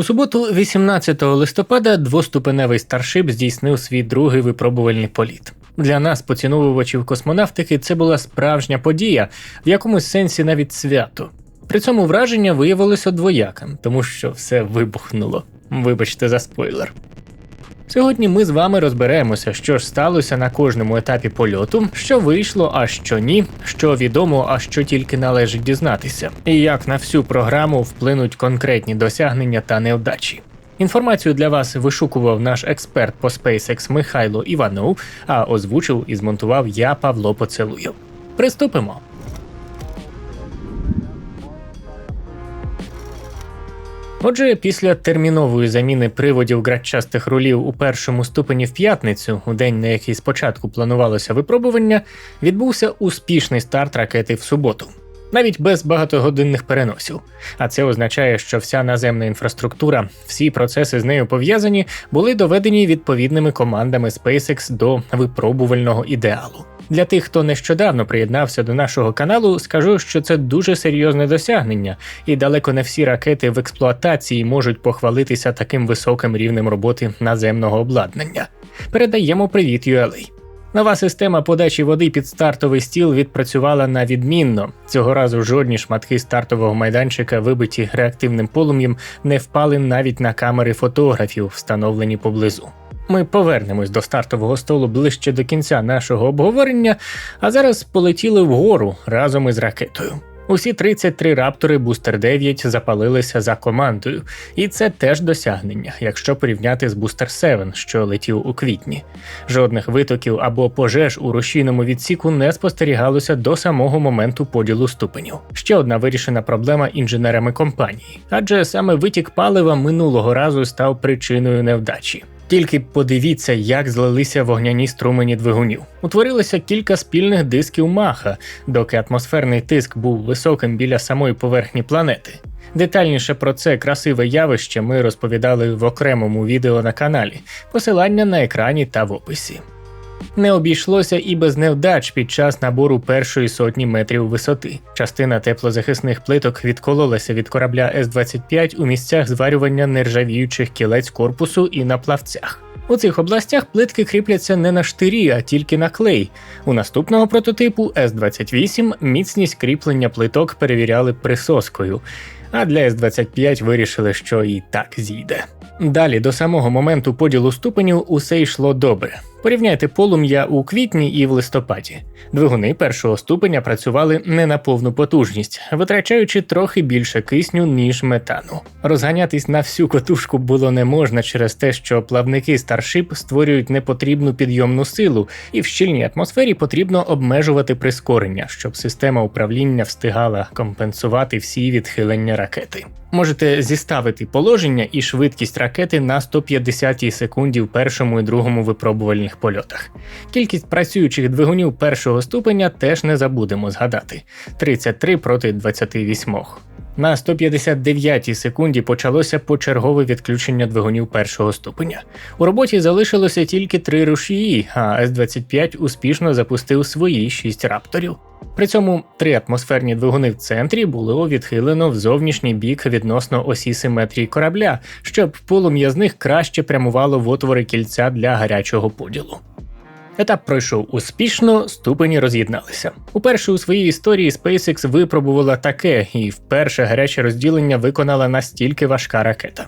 У суботу, 18 листопада, двоступеневий старшип здійснив свій другий випробувальний політ. Для нас, поціновувачів космонавтики, це була справжня подія, в якомусь сенсі навіть свято. При цьому враження виявилося двояким, тому що все вибухнуло. Вибачте за спойлер. Сьогодні ми з вами розберемося, що ж сталося на кожному етапі польоту, що вийшло, а що ні, що відомо, а що тільки належить дізнатися, і як на всю програму вплинуть конкретні досягнення та невдачі. Інформацію для вас вишукував наш експерт по SpaceX Михайло Іванов, а озвучив і змонтував я Павло Поцелуєв. Приступимо. Отже, після термінової заміни приводів градчастих рулів у першому ступені в п'ятницю, у день на який спочатку планувалося випробування, відбувся успішний старт ракети в суботу. Навіть без багатогодинних переносів. А це означає, що вся наземна інфраструктура, всі процеси з нею пов'язані, були доведені відповідними командами SpaceX до випробувального ідеалу. Для тих, хто нещодавно приєднався до нашого каналу, скажу, що це дуже серйозне досягнення, і далеко не всі ракети в експлуатації можуть похвалитися таким високим рівнем роботи наземного обладнання. Передаємо привіт ULA. Нова система подачі води під стартовий стіл відпрацювала на відмінно. Цього разу жодні шматки стартового майданчика, вибиті реактивним полум'ям, не впали навіть на камери фотографів, встановлені поблизу. Ми повернемось до стартового столу ближче до кінця нашого обговорення, а зараз полетіли вгору разом із ракетою. Усі 33 раптори Бустер 9 запалилися за командою, і це теж досягнення, якщо порівняти з Бустер 7, що летів у квітні. Жодних витоків або пожеж у рушійному відсіку не спостерігалося до самого моменту поділу ступенів. Ще одна вирішена проблема інженерами компанії, адже саме витік палива минулого разу став причиною невдачі. Тільки подивіться, як злилися вогняні струмені двигунів. Утворилося кілька спільних дисків маха, доки атмосферний тиск був високим біля самої поверхні планети. Детальніше про це красиве явище ми розповідали в окремому відео на каналі, посилання на екрані та в описі. Не обійшлося і без невдач під час набору першої сотні метрів висоти. Частина теплозахисних плиток відкололася від корабля С-25 у місцях зварювання нержавіючих кілець корпусу і на плавцях. У цих областях плитки кріпляться не на штирі, а тільки на клей. У наступного прототипу С-28 міцність кріплення плиток перевіряли присоскою, а для С-25 вирішили, що і так зійде. Далі до самого моменту поділу ступенів усе йшло добре. Порівняйте полум'я у квітні і в листопаді. Двигуни першого ступеня працювали не на повну потужність, витрачаючи трохи більше кисню, ніж метану. Розганятись на всю котушку було не можна через те, що плавники Starship створюють непотрібну підйомну силу, і в щільній атмосфері потрібно обмежувати прискорення, щоб система управління встигала компенсувати всі відхилення ракети. Можете зіставити положення і швидкість ракети на 150 секунді в першому і другому випробувальних польотах. Кількість працюючих двигунів першого ступеня теж не забудемо згадати: 33 проти 28. На 159 секунді почалося почергове відключення двигунів першого ступеня. У роботі залишилося тільки три рушії, а С-25 успішно запустив свої шість рапторів. При цьому три атмосферні двигуни в центрі було відхилено в зовнішній бік відносно осі симетрії корабля, щоб полум'я з них краще прямувало в отвори кільця для гарячого поділу. Етап пройшов успішно, ступені роз'єдналися. Уперше у своїй історії SpaceX випробувала таке, і вперше гаряче розділення виконала настільки важка ракета.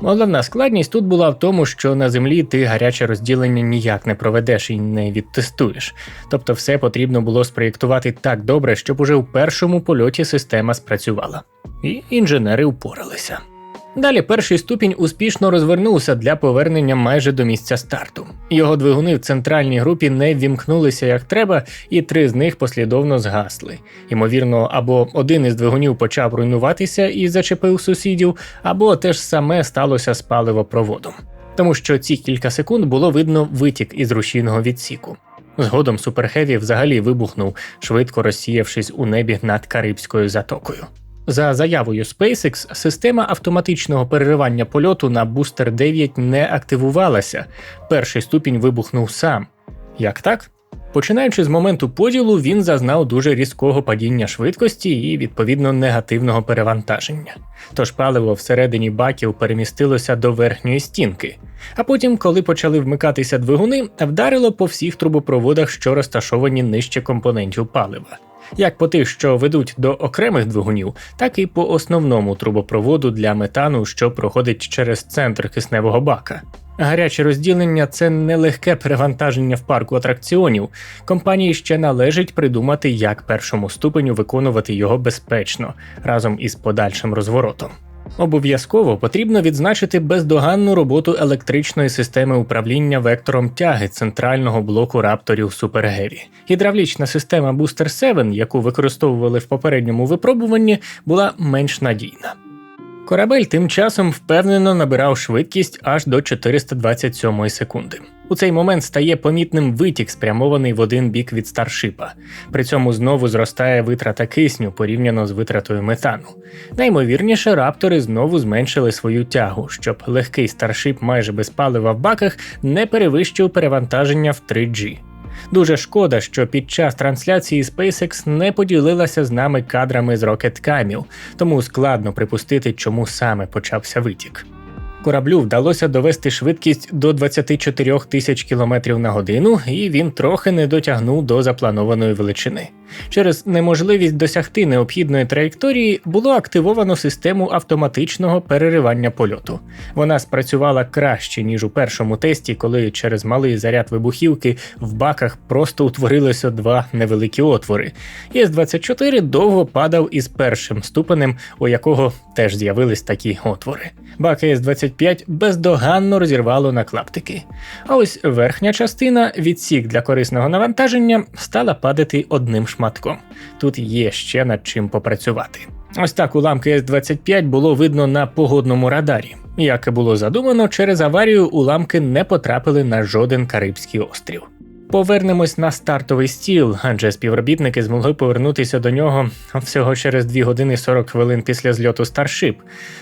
Головна складність тут була в тому, що на землі ти гаряче розділення ніяк не проведеш і не відтестуєш. Тобто все потрібно було спроєктувати так добре, щоб уже у першому польоті система спрацювала. І інженери упоралися. Далі перший ступінь успішно розвернувся для повернення майже до місця старту. Його двигуни в центральній групі не ввімкнулися як треба, і три з них послідовно згасли. Ймовірно, або один із двигунів почав руйнуватися і зачепив сусідів, або те ж саме сталося з паливопроводом. Тому що ці кілька секунд було видно витік із рушійного відсіку. Згодом Суперхеві взагалі вибухнув, швидко розсіявшись у небі над Карибською затокою. За заявою SpaceX, система автоматичного переривання польоту на Booster 9 не активувалася. Перший ступінь вибухнув сам. Як так? Починаючи з моменту поділу, він зазнав дуже різкого падіння швидкості і відповідно негативного перевантаження. Тож паливо всередині баків перемістилося до верхньої стінки. А потім, коли почали вмикатися двигуни, вдарило по всіх трубопроводах, що розташовані нижче компонентів палива. Як по тих, що ведуть до окремих двигунів, так і по основному трубопроводу для метану, що проходить через центр кисневого бака. Гаряче розділення це нелегке перевантаження в парку атракціонів. Компанії ще належить придумати, як першому ступеню виконувати його безпечно разом із подальшим розворотом. Обов'язково потрібно відзначити бездоганну роботу електричної системи управління вектором тяги центрального блоку рапторів Super Heavy. Гідравлічна система Booster 7, яку використовували в попередньому випробуванні, була менш надійна. Корабель тим часом впевнено набирав швидкість аж до 427 секунди. У цей момент стає помітним витік, спрямований в один бік від старшипа. При цьому знову зростає витрата кисню порівняно з витратою метану. Наймовірніше, раптори знову зменшили свою тягу, щоб легкий старшип майже без палива в баках не перевищив перевантаження в 3G. Дуже шкода, що під час трансляції SpaceX не поділилася з нами кадрами з рокеткамів, тому складно припустити, чому саме почався витік. Кораблю вдалося довести швидкість до 24 тисяч км на годину, і він трохи не дотягнув до запланованої величини. Через неможливість досягти необхідної траєкторії було активовано систему автоматичного переривання польоту. Вона спрацювала краще ніж у першому тесті, коли через малий заряд вибухівки в баках просто утворилося два невеликі отвори. іс 24 довго падав із першим ступенем, у якого теж з'явились такі отвори. Бак іс 25 бездоганно розірвало на клаптики. А ось верхня частина, відсік для корисного навантаження, стала падати одним шматком. Тут є ще над чим попрацювати. Ось так уламки С-25 було видно на погодному радарі. Як і було задумано, через аварію уламки не потрапили на жоден Карибський острів. Повернемось на стартовий стіл, адже співробітники змогли повернутися до нього всього через 2 години 40 хвилин після зльоту Starship.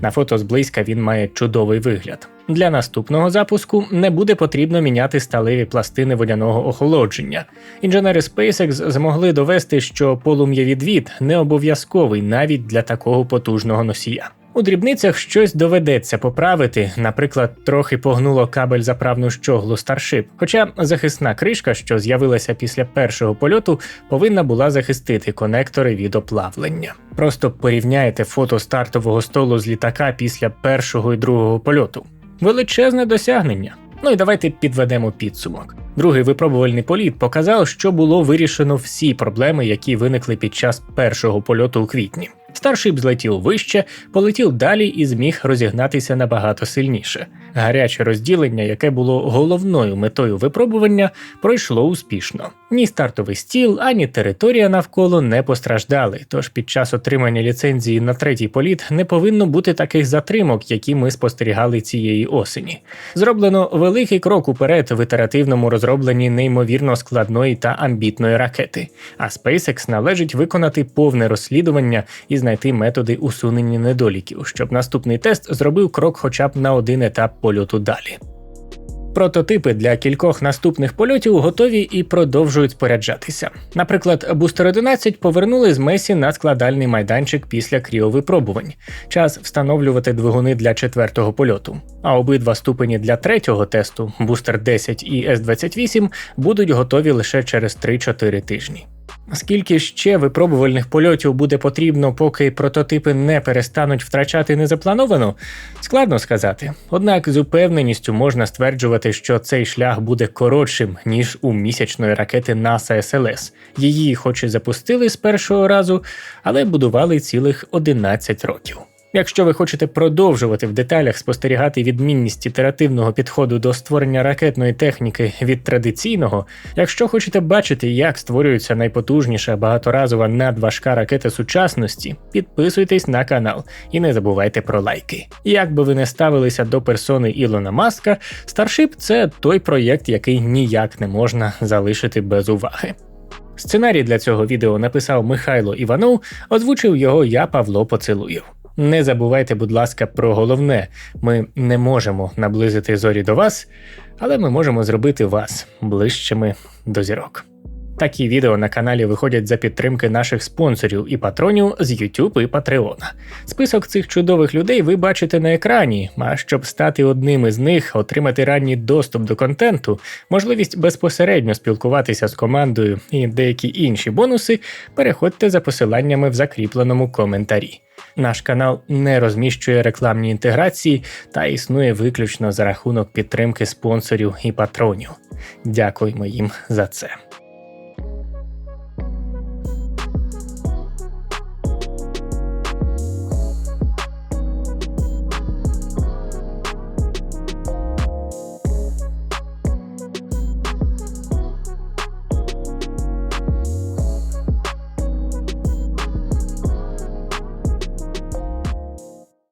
На фото зблизька він має чудовий вигляд. Для наступного запуску не буде потрібно міняти сталеві пластини водяного охолодження. Інженери SpaceX змогли довести, що полум'євідвід не обов'язковий навіть для такого потужного носія. У дрібницях щось доведеться поправити, наприклад, трохи погнуло кабель заправну щоглу Starship, Хоча захисна кришка, що з'явилася після першого польоту, повинна була захистити конектори від оплавлення. Просто порівняйте фото стартового столу з літака після першого і другого польоту. Величезне досягнення. Ну і давайте підведемо підсумок. Другий випробувальний політ показав, що було вирішено всі проблеми, які виникли під час першого польоту у квітні. Старшип злетів вище, полетів далі і зміг розігнатися набагато сильніше. Гаряче розділення, яке було головною метою випробування, пройшло успішно. Ні стартовий стіл, ані територія навколо не постраждали. Тож під час отримання ліцензії на третій політ не повинно бути таких затримок, які ми спостерігали цієї осені. Зроблено великий крок уперед в ітеративному розробленні неймовірно складної та амбітної ракети. А SpaceX належить виконати повне розслідування і знайти методи усунення недоліків, щоб наступний тест зробив крок хоча б на один етап польоту далі. Прототипи для кількох наступних польотів готові і продовжують споряджатися. Наприклад, Бустер 11 повернули з Месі на складальний майданчик після кріовипробувань. Час встановлювати двигуни для четвертого польоту. А обидва ступені для третього тесту Бустер 10 і С-28 будуть готові лише через 3-4 тижні. Скільки ще випробувальних польотів буде потрібно, поки прототипи не перестануть втрачати незаплановану, складно сказати. Однак з упевненістю можна стверджувати, що цей шлях буде коротшим ніж у місячної ракети NASA SLS. Її, хоч і запустили з першого разу, але будували цілих 11 років. Якщо ви хочете продовжувати в деталях спостерігати відмінність ітеративного підходу до створення ракетної техніки від традиційного, якщо хочете бачити, як створюється найпотужніша багаторазова надважка ракета сучасності, підписуйтесь на канал і не забувайте про лайки. Як би ви не ставилися до персони Ілона Маска, Starship – це той проєкт, який ніяк не можна залишити без уваги. Сценарій для цього відео написав Михайло Іванов, озвучив його я Павло Поцелуєв. Не забувайте, будь ласка, про головне: ми не можемо наблизити зорі до вас, але ми можемо зробити вас ближчими до зірок. Такі відео на каналі виходять за підтримки наших спонсорів і патронів з YouTube і Patreon. Список цих чудових людей ви бачите на екрані. А щоб стати одним із них, отримати ранній доступ до контенту, можливість безпосередньо спілкуватися з командою і деякі інші бонуси, переходьте за посиланнями в закріпленому коментарі. Наш канал не розміщує рекламні інтеграції та існує виключно за рахунок підтримки спонсорів і патронів. Дякуємо їм за це.